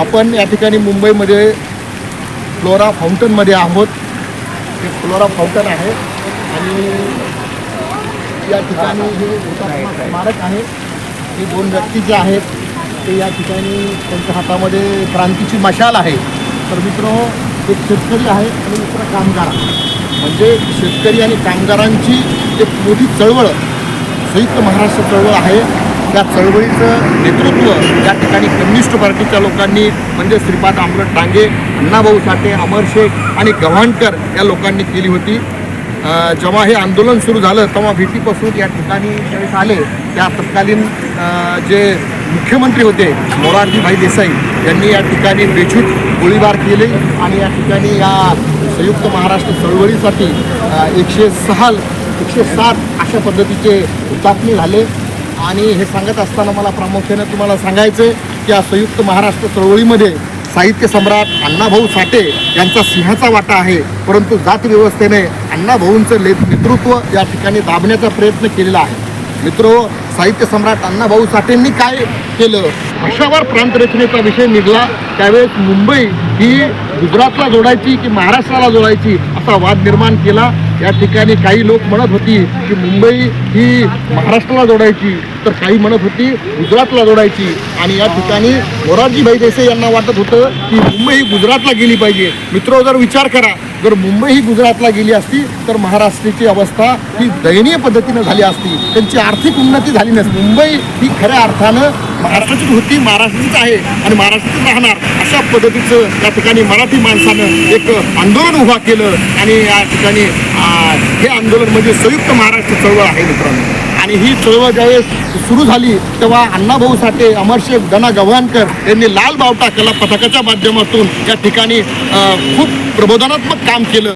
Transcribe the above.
आपण या ठिकाणी मुंबईमध्ये फ्लोरा फाउंटनमध्ये आहोत. हे फ्लोरा फाउंटन आहे. आणि या ठिकाणी हे स्मारक आहे. हे दोन व्यक्ती जे आहेत ते या ठिकाणी त्यांच्या हातामध्ये क्रांतीची मशाल आहे. तर मित्र एक शेतकरी आहे आणि दुसरा कामगार म्हणजे शेतकरी आणि कामगारांची एक मोठी चळवळ संयुक्त महाराष्ट्र चळवळ आहे. त्या चळवळीचं नेतृत्व या ठिकाणी कम्युनिस्ट पार्टीच्या लोकांनी म्हणजे श्रीपाद अमृत डांगे अण्णाभाऊ साठे अमर शेख आणि गव्हाणकर या लोकांनी केली होती. जेव्हा हे आंदोलन सुरू झालं तेव्हा भीतीपासून या ठिकाणी ज्यावेळेस आले. त्या तत्कालीन जे मुख्यमंत्री होते मोरारजीभाई देसाई यांनी या ठिकाणी बेछूट गोळीबार केले आणि या ठिकाणी या संयुक्त महाराष्ट्र चळवळीसाठी एकशे सहा एकशे सात अशा पद्धतीचे हुतात्मे झाले. आणि हे सांगत असताना मला प्रामुख्याने तुम्हाला सांगायचं आहे की या संयुक्त महाराष्ट्र चळवळीमध्ये साहित्य सम्राट अण्णाभाऊ साठे यांचा सिंहाचा वाटा आहे. परंतु जात व्यवस्थेने अण्णाभाऊंचं ले नेतृत्व या ठिकाणी दाबण्याचा प्रयत्न केलेला आहे. मित्र हो, साहित्य सम्राट अण्णाभाऊ साठेंनी काय केलं? भाषावर प्रांतरचनेचा विषय निघला. त्यावेळेस मुंबई ही गुजरातला जोडायची की महाराष्ट्राला जोडायची असा वाद निर्माण केला. या ठिकाणी काही लोक म्हणत होती की मुंबई ही महाराष्ट्राला जोडायची तर काही म्हणत होती गुजरातला जोडायची. आणि या ठिकाणी मोरारजीभाई देसाई यांना वाटत होतं की मुंबई ही गुजरातला गेली पाहिजे. मित्र जर विचार करा जर मुंबई ही गुजरातला गेली असती तर महाराष्ट्राची अवस्था ही दयनीय पद्धतीनं झाली असती. त्यांची आर्थिक उन्नती झाली नसती. मुंबई ही खऱ्या अर्थानं महाराष्ट्राचीच होती महाराष्ट्राचीच आहे आणि महाराष्ट्रातच राहणार अशा पद्धतीचं या ठिकाणी मराठी माणसानं एक आंदोलन उभा केलं आणि या ठिकाणी हे आंदोलन म्हणजे संयुक्त महाराष्ट्र चळवळ आहे मित्रांनो. आणि ही चळवळ ज्यावेळेस सुरू झाली तेव्हा अण्णाभाऊ साठे अमरशेख गणा गव्हाणकर यांनी लाल बावटा कला पथकाच्या माध्यमातून या ठिकाणी खूप प्रबोधनात्मक काम केलं.